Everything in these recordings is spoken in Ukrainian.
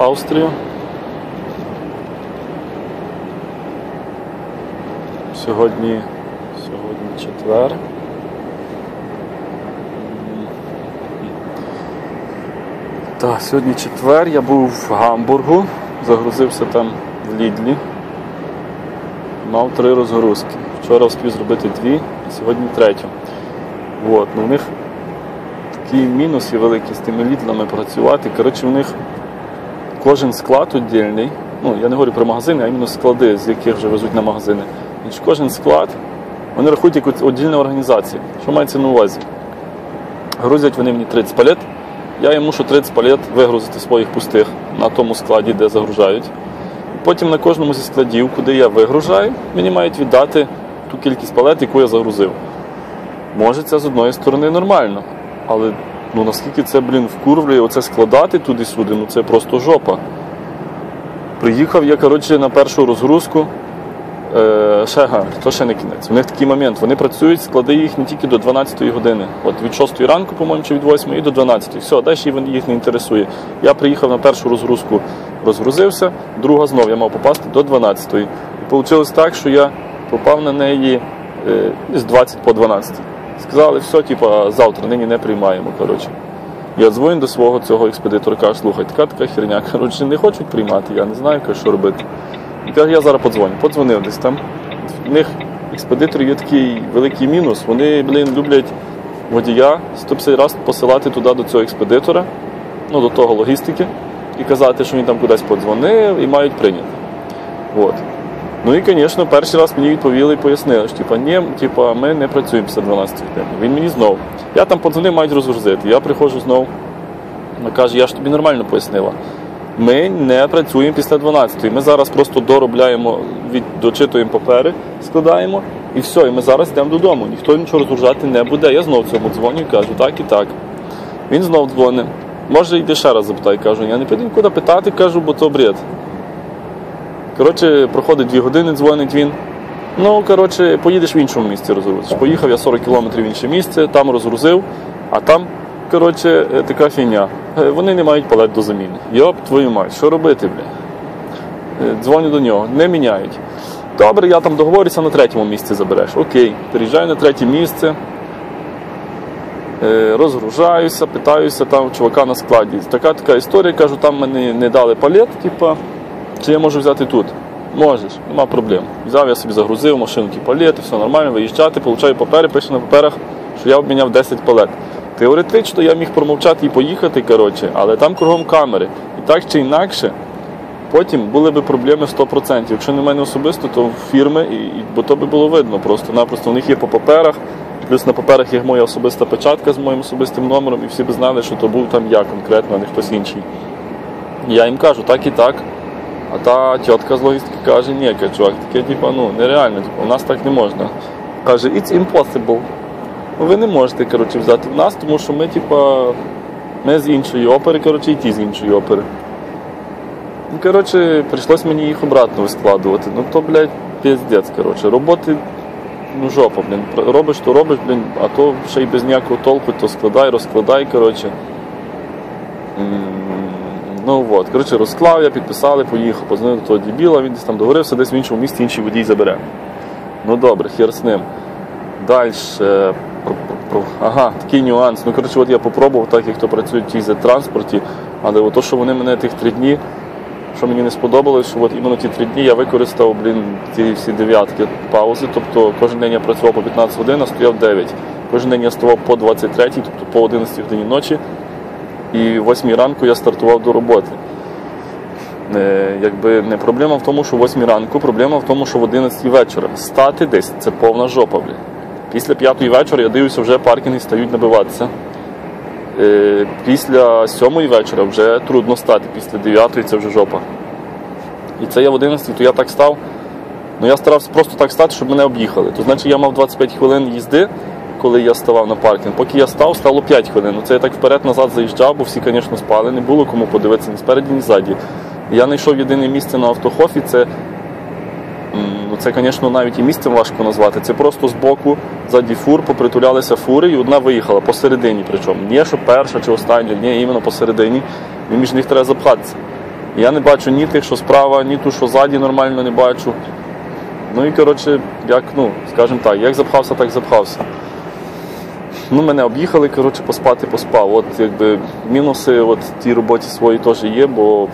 Австрію. Сьогодні, сьогодні четвер. Так, сьогодні четвер, я був в Гамбургу, загрузився там в Лідлі. Мав три розгрузки. Вчора встиг зробити дві, а сьогодні третю. От, ну, в них такий мінус є великий з тими лідлами працювати. Коротше, у них кожен склад віддільний. Ну, я не говорю про магазини, а іменно склади, з яких вже везуть на магазини. Значить, Кожен склад вони рахують як віддільна організація. Що мається на увазі? Грузять вони мені 30 палет, я їм мушу 30 палет вигрузити своїх пустих на тому складі, де загружають. Потім на кожному зі складів, куди я вигружаю, мені мають віддати ту кількість палет, яку я загрузив. Може, це з одної сторони нормально, але ну наскільки це, блін, вкурвлює, оце складати туди-сюди, ну це просто жопа. Приїхав я, коротше, на першу розгрузку. Е, ще га, то ще не кінець. У них такий момент. Вони працюють, склади їх не тільки до 12-ї години. От від 6 ранку, по-моєму, чи від 8 і до 12. Все, далі їх не інтересує. Я приїхав на першу розгрузку, розгрузився, друга знов я мав попасти до 12-ї. І вийшло так, що я попав на неї е, з 20 по 12. Сказали, все, типу, завтра нині не приймаємо. коротше. Я дзвоню до свого цього експедитора, кажу, слухай, така така херня. Коротше, не хочуть приймати, я не знаю, кажу, що робити. І каже, я зараз подзвоню. Подзвонив десь там. У них експедиторів є такий великий мінус. Вони, блін, люблять водія 150 разів посилати туди до цього експедитора, ну до того логістики, і казати, що він там кудись подзвонив і мають прийняти. От. Ну і, звісно, перший раз мені відповіли і пояснили, що типа, ні, типа, ми не працюємо після 12 годин. Він мені знов. Я там подзвонив, мають розгрузити. Я приходжу знов. Вона каже, я ж тобі нормально пояснила. Ми не працюємо після 12. Ми зараз просто доробляємо, від, дочитуємо папери, складаємо і все. І ми зараз йдемо додому. Ніхто нічого розгружати не буде. Я знов цьому дзвоню і кажу, так і так. Він знов дзвонить. Може, йди ще раз запитай. Кажу, я не піду нікуди питати, кажу, бо то бред. Коротше, проходить дві години, дзвонить він. Ну, коротше, поїдеш в іншому місці розгрузиш. Поїхав я 40 кілометрів в інше місце, там розгрузив, а там, коротше, е, така фігня. Е, Вони не мають палет до заміни. Йоп, твою мать, що робити, бля? Е, Дзвоню до нього, не міняють. Добре, я там договорюся на третьому місці забереш. Окей, приїжджаю на третє місце, розгружаюся, питаюся там чувака на складі. Така така історія, кажу, там мені не дали палет, типа, чи я можу взяти тут? Можеш, нема проблем. Взяв, я собі загрузив машину, ті палети, все нормально, виїжджати, получаю папери, пише на паперах, що я обміняв 10 палет. Теоретично я міг промовчати і поїхати, коротше, але там кругом камери. І так чи інакше, потім були б проблеми 100%. Якщо не в мене особисто, то в фірми, і, і, бо то би було видно просто-напросто. У них є по паперах, плюс на паперах є моя особиста печатка з моїм особистим номером, і всі б знали, що то був там я конкретно, а не хтось інший. Я їм кажу, так і так. А та тітка з логістики каже, ні, чувак, таке типу, ну, нереально, типу, у нас так не можна. Каже, it's impossible. Ну, Ви не можете коротше, взяти в нас, тому що ми, типа, ми з іншої опери, коротше, і ті з іншої опери. Ну, коротше, прийшлось мені їх обратно складувати. Ну то, блядь, піздець, коротше. Роботи, ну жопа, блін. Робиш, то робиш, блін, а то ще й без ніякого толку, то складай, розкладай, коротше. Ну от, коротше, розклав, я підписали, поїхав, позвонив до того дебіла, він десь там договорився, десь в іншому місці інший водій забере. Ну добре, хер з ним. Далі. Ага, такий нюанс. Ну, коротше, от я попробував, так як то працює в тій транспорті, але от то, що вони мене тих три дні, що мені не сподобалось, що от іменно ті три дні я використав, блін, ті всі дев'ятки паузи. Тобто кожен день я працював по 15 годин, а стояв 9. Кожен день я ставав по 23, тобто по 11 годині ночі. І в 8 ранку я стартував до роботи. Е, якби не проблема в тому, що в 8 ранку, проблема в тому, що в 11 вечора. Стати десь це повна жопа, блін. Після 5 вечора я дивлюся, вже паркінги стають набиватися. Е, Після 7 вечора вже трудно стати, після 9 це вже жопа. І це я в 11, то я так став. Ну я старався просто так стати, щоб мене об'їхали. То значить я мав 25 хвилин їзди, коли я ставав на паркінг. Поки я став, стало 5 хвилин. Це я так вперед-назад заїжджав, бо всі, звісно, спали, не було кому подивитися ні спереді, ні ззаді. Я знайшов єдине місце на автохофі, це, ну, це, звісно, навіть і місцем важко назвати. Це просто з боку, ззаді фур, попритулялися фури, і одна виїхала посередині. Причому. Не що перша чи остання, ні, іменно посередині. І між них треба запхатися. Я не бачу ні тих, що справа, ні ту, що ззаді нормально не бачу. Ну і коротше, як, ну, скажімо так, як запхався, так запхався. Ну, мене об'їхали, коротше, поспати поспав. От якби мінуси от тій роботі свої теж є, бо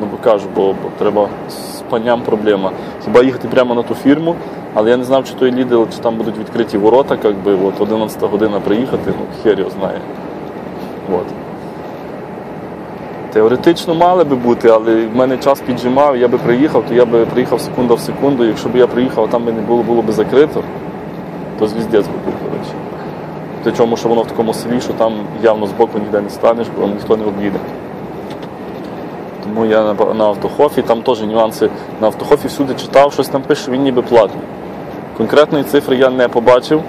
ну кажу, бо, бо треба з паням проблема. Хіба їхати прямо на ту фірму, але я не знав, чи той Lidl, чи там будуть відкриті ворота, якби от 11 година приїхати, ну хер його знає. От. Теоретично мали би бути, але в мене час піджимав, я би приїхав, то я би приїхав секунда в секунду. Якщо б я приїхав, а там би не було, було б закрито, то звіздець би був, коротше. Причому, що воно в такому селі, що там явно збоку ніде не станеш, бо ніхто не об'їде. Тому я на, автохофі, там теж нюанси. На автохофі всюди читав, щось там пише, він ніби платний. Конкретної цифри я не побачив.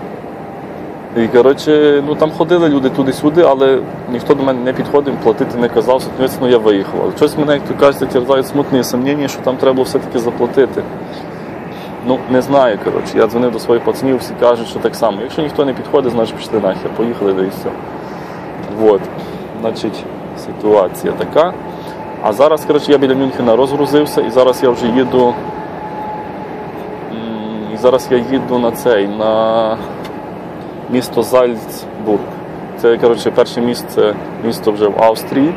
І коротше, ну там ходили люди туди-сюди, але ніхто до мене не підходив, платити не казав, соответственно, я виїхав. Але щось мене, як то кажуть, терзають смутні сумніння, що там треба все-таки заплатити. Ну, не знаю, коротше. Я дзвонив до своїх пацанів, всі кажуть, що так само. Якщо ніхто не підходить, значить пішли нахер, поїхали да і все. Вот. Значить, ситуація така. А зараз, коротше, я біля Мюнхена розгрузився і зараз я вже їду. І зараз я їду на цей, на місто Зальцбург. Це, коротше, перше місце, місто вже в Австрії.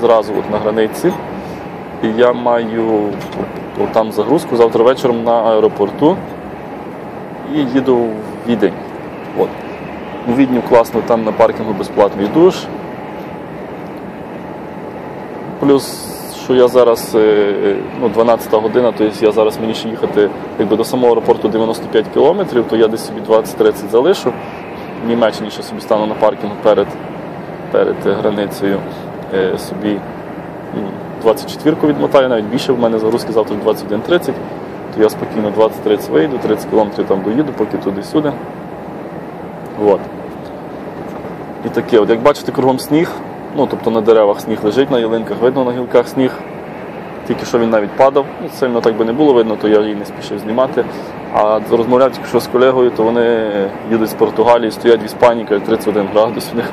Зразу от на границі. І я маю от там загрузку завтра вечором на аеропорту і їду в Відень. От. У Відню класно, там на паркінгу безплатний душ. Плюс, що я зараз е, ну, 12 година, то я зараз мені ще їхати якби, до самого аеропорту 95 кілометрів, то я десь собі 20-30 залишу. В Німеччині ще собі стану на паркінгу перед, перед е, границею е, собі 24-ку відмотаю, навіть більше в мене загрузки завтра 21.30, то я спокійно 20-30 вийду, 30 кілометрів там доїду, поки туди-сюди. От. І таке, от як бачите, кругом сніг, ну тобто на деревах сніг лежить, на ялинках видно на гілках сніг. Тільки що він навіть падав, ну, сильно так би не було видно, то я її не спішив знімати. А розмовляв тільки що з колегою, то вони їдуть з Португалії, стоять в Іспанії, кажуть, 31 градус у них.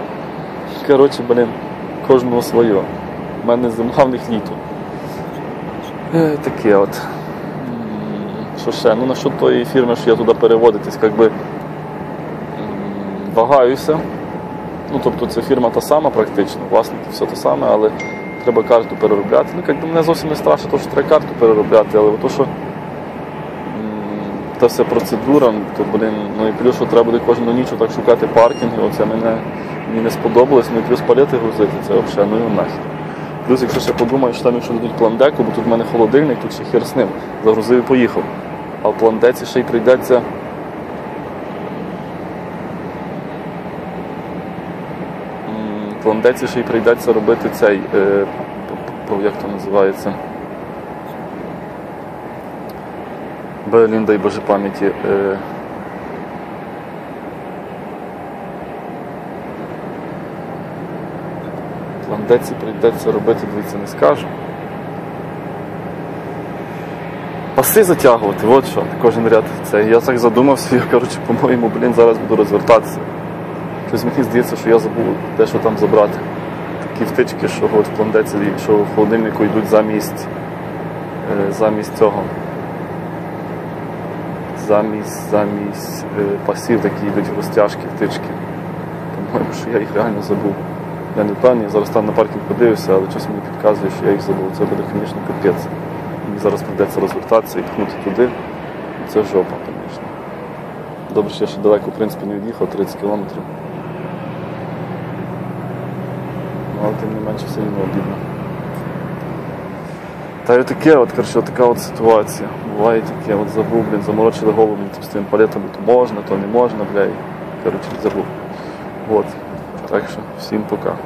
Коротше, блін, кожного своє. У мене зима, в них літо. Е, Таке от. Що ще? Ну насчет тої фірми, що я туди переводитись, як би вагаюся. Ну, тобто це фірма та сама практично, власники все те саме, але треба карту переробляти. Ну, якби мене зовсім не страшно, то що треба карту переробляти, але то, що та вся процедура, то блін, ну і плюс, що треба буде кожну ніч так шукати паркінги, оце мене мені не сподобалось, ну і плюс палети грузити, це взагалі, ну і нахер. Плюс, якщо ще подумаю, що там якщо дадуть пландеку, бо тут в мене холодильник, тут ще хер з ним. Загрузив і поїхав. А в пландеці ще й прийдеться. Пландеці ще й прийдеться робити цей. Е, як то називається? Блін, дай Боже пам'яті. Е, в пландеці прийдеться робити, дивіться, не скажу. Паси затягувати, от що, кожен ряд. Це я так задумався, я коротше, по-моєму, блін, зараз буду розвертатися. Щось мені здається, що я забув дещо там забрати. Такі втички, що от в пландеці, що в холодильнику йдуть замість, е, замість цього. Замість, замість е, пасів такі йдуть розтяжки, втички. По-моєму, що я їх реально забув. Я не впевнений, зараз там на паркінг подивився, але щось мені підказує, що я їх забув. Це буде, звісно, капець. Мені зараз прийдеться розвертатися і пхнути туди. Це жопа, звісно. Добре, що я ще далеко, в принципі, не від'їхав 30 кілометрів. Ну, але тим не менше все рівно обідно. Та й таке, от, коротше, така от ситуація. Буває таке, от забув, блін, заморочили голову мені з тим палетами, то можна, то не можна, бля, і, коротше, забув. От. Так що, всім пока.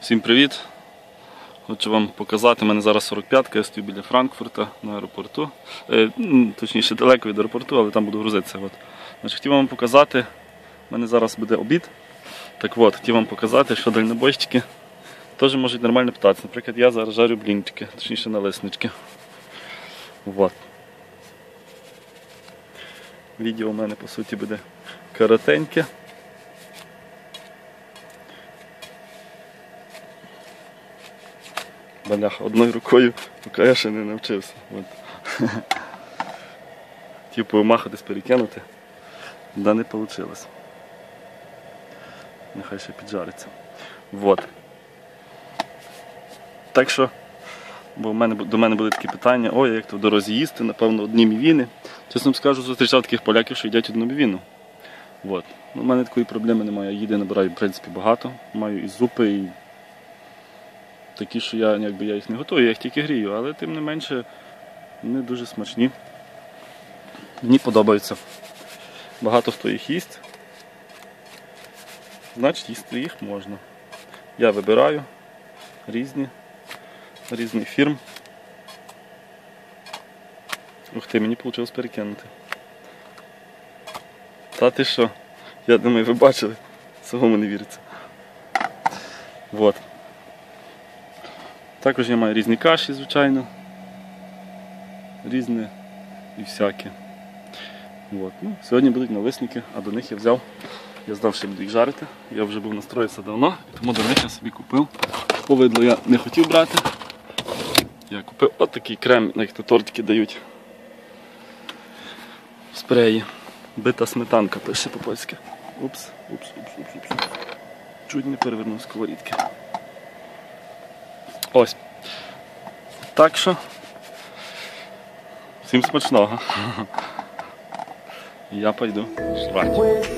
Всім привіт. Хочу вам показати, у мене зараз 45-ка, я стою біля Франкфурта на аеропорту. Е, точніше, далеко від аеропорту, але там буду грузитися. От. Значить, хотів вам показати, у мене зараз буде обід. Так от, хотів вам показати, що дальнобойщики теж можуть нормально питатися. Наприклад, я зараз жарю блінчики, точніше налиснички. От. Відео у мене по суті буде коротеньке. Баляха, одною рукою, поки я ще не навчився. От. Типу махатись перекинути. Да не вийшло. Нехай ще піджариться. Вот. Так що, бо в мене, до мене були такі питання, ой, як то в дорозі їсти, напевно, одні мівіни. Чесно скажу, зустрічав таких поляків, що їдять одну мівіну. Ну, У мене такої проблеми немає. Я їди набираю, в принципі, багато. Маю і зупи, і такі, що я, якби, я їх не готую, я їх тільки грію, але тим не менше вони дуже смачні. Мені подобаються. Багато хто їх їсть. Значить, їсти їх можна. Я вибираю різні, різних фірм. Ух ти, мені вийшло перекинути. Та ти що? Я думаю, ви бачили. Самому не віриться. Вот. Також я маю різні каші, звичайно. Різне і всяке. От. Ну, сьогодні будуть налисники, а до них я взяв. Я знав, що буду їх жарити. Я вже був настроївся давно, тому до них я собі купив. Повидло я не хотів брати. Я купив от такий крем, як то тортики дають. Спреї. Бита сметанка пише по-польськи. Упс, упс, упс, упс, упс. Чуть не перевернув сковорідки. Ось. Так що. Всім смачного. Я пойду жрати.